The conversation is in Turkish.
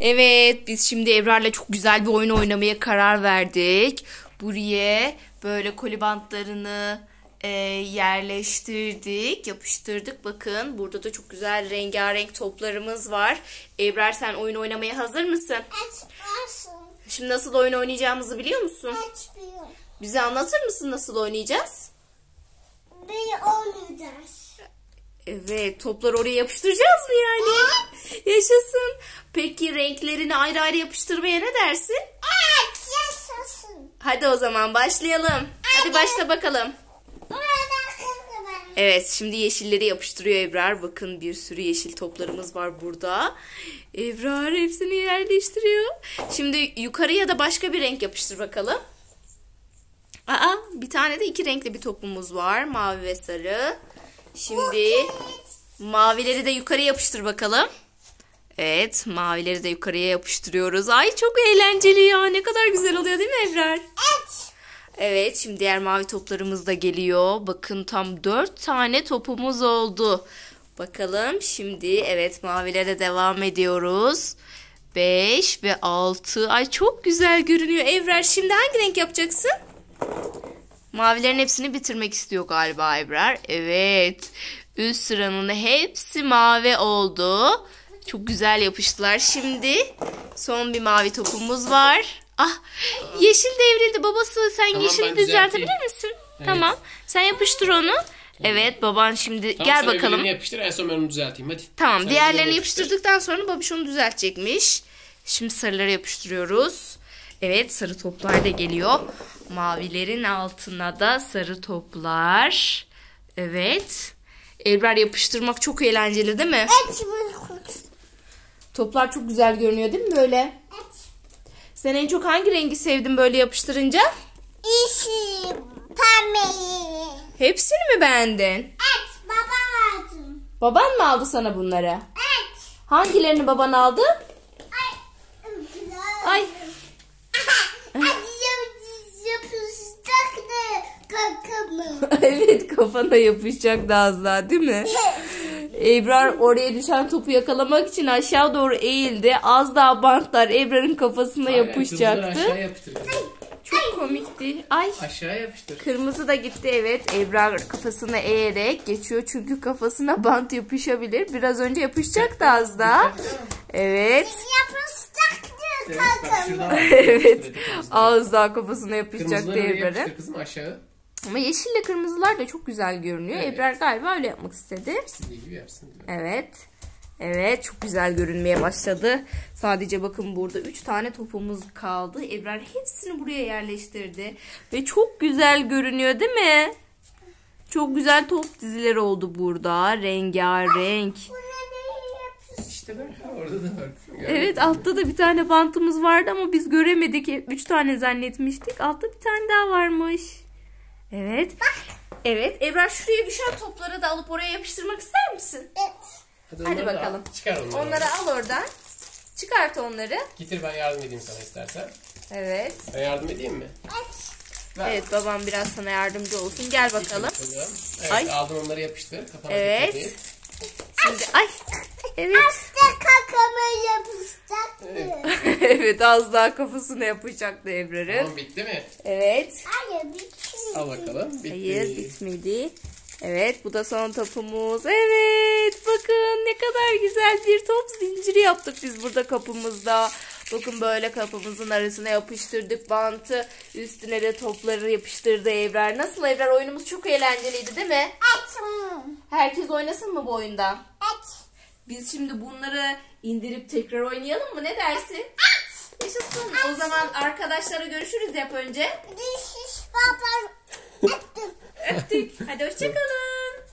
Evet biz şimdi Ebrar'la çok güzel bir oyun oynamaya karar verdik. Buraya böyle koli bantlarını e, yerleştirdik, yapıştırdık. Bakın burada da çok güzel rengarenk toplarımız var. Ebrar sen oyun oynamaya hazır mısın? Açmasın. Şimdi nasıl oyun oynayacağımızı biliyor musun? Açmıyor. Bize anlatır mısın nasıl oynayacağız? Beni oynayacağız. Evet, topları oraya yapıştıracağız mı yani? Yaşasın. Peki renklerini ayrı ayrı yapıştırmaya ne dersin? Evet yaşasın. Hadi o zaman başlayalım. Hadi başla bakalım. Evet, şimdi yeşilleri yapıştırıyor Ebrar. Bakın bir sürü yeşil toplarımız var burada. Ebrar hepsini yerleştiriyor. Şimdi yukarıya da başka bir renk yapıştır bakalım. Aa, bir tane de iki renkli bir topumuz var. Mavi ve sarı. Şimdi mavileri de yukarı yapıştır bakalım. Evet, mavileri de yukarıya yapıştırıyoruz. Ay çok eğlenceli ya. Ne kadar güzel oluyor değil mi Ebrar? Evet. Evet, şimdi diğer mavi toplarımız da geliyor. Bakın tam dört tane topumuz oldu. Bakalım şimdi evet mavilere devam ediyoruz. 5 ve 6. Ay çok güzel görünüyor. Evrer şimdi hangi renk yapacaksın? Mavilerin hepsini bitirmek istiyor galiba Ebrar. Evet. Üst sıranın hepsi mavi oldu. Çok güzel yapıştılar. Şimdi son bir mavi topumuz var. Ah yeşil devrildi babası. Sen Tamam, yeşili düzeltebilir misin? Tamam. Sen yapıştır onu. Evet baban şimdi Tamam, gel bakalım. öbürlerini yapıştır en son ben onu düzelteyim hadi. Tamam Sen diğerlerini yapıştır. yapıştırdıktan sonra babiş onu düzeltecekmiş. Şimdi sarıları yapıştırıyoruz. Evet sarı toplar da geliyor. Mavilerin altına da sarı toplar. Evet. Ebrar yapıştırmak çok eğlenceli değil mi? Evet Toplar çok güzel görünüyor değil mi böyle? Evet. Sen en çok hangi rengi sevdin böyle yapıştırınca? İşi pembeyi. Hepsini mi beğendin? Evet baba verdim. Baban mı aldı sana bunları? Evet. Hangilerini baban aldı? Ay. Ay Hadi yapışacaktı kakamı. evet kafana yapışacak da az daha değil mi? Ebrar oraya düşen topu yakalamak için aşağı doğru eğildi. Az daha bantlar Ebrar'ın kafasına Aynen, yapışacaktı. Aşağı yapıştır. kızım. Çok komikti. Ay Aşağı yapıştır. kırmızı da gitti evet. Ebrar kafasına eğerek geçiyor çünkü kafasına bant yapışabilir. Biraz önce yapışacaktı az daha. Evet. Yapışacaktı Evet. Evet. Az daha kafasına yapışacaktı Kırmızıları Ebrar'ın. yapıştır kızım aşağı. Ama yeşille kırmızılar da çok güzel görünüyor. Evet. Ebrar galiba öyle yapmak istedi. İstediği gibi yapsın. Evet. Evet çok güzel görünmeye başladı. Sadece bakın burada 3 tane topumuz kaldı. Ebrar hepsini buraya yerleştirdi. Ve çok güzel görünüyor değil mi? Çok güzel top dizileri oldu burada. Rengarenk. İşte bak orada da var. Evet altta da bir tane bantımız vardı ama biz göremedik. 3 tane zannetmiştik. Altta bir tane daha varmış. Evet. Evet Ebrar şuraya düşen topları da alıp oraya yapıştırmak ister misin? Evet. Hadi al. bakalım. Çıkar onları. Onları al oradan. Çıkart onları. Getir ben yardım edeyim sana istersen. Evet. Ben yardım edeyim mi? Evet. Ver. Evet babam biraz sana yardımcı olsun. Gel bakalım. Evet Ay. aldım onları yapıştır. Kafana Evet. et. Şimdi ay. Evet. İşte kakama yapışacaktı. evet az daha kafasına yapacaktı Ebrar'ın. Tamam bitti mi? Evet. Hayır bitmiyor. Al bakalım. Bitti. Hayır bitmedi. Evet bu da son topumuz. Evet bakın ne kadar güzel bir top zinciri yaptık biz burada kapımızda. Bakın böyle kapımızın arasına yapıştırdık bantı. Üstüne de topları yapıştırdı Ebrar. Nasıl Ebrar oyunumuz çok eğlenceliydi değil mi? Evet. Herkes oynasın mı bu oyunda? Evet. Biz şimdi bunları indirip tekrar oynayalım mı? Ne dersin? Yaşasın. O zaman arkadaşlara görüşürüz yap önce. İş baba. Öptük. Hadi hoşçakalın.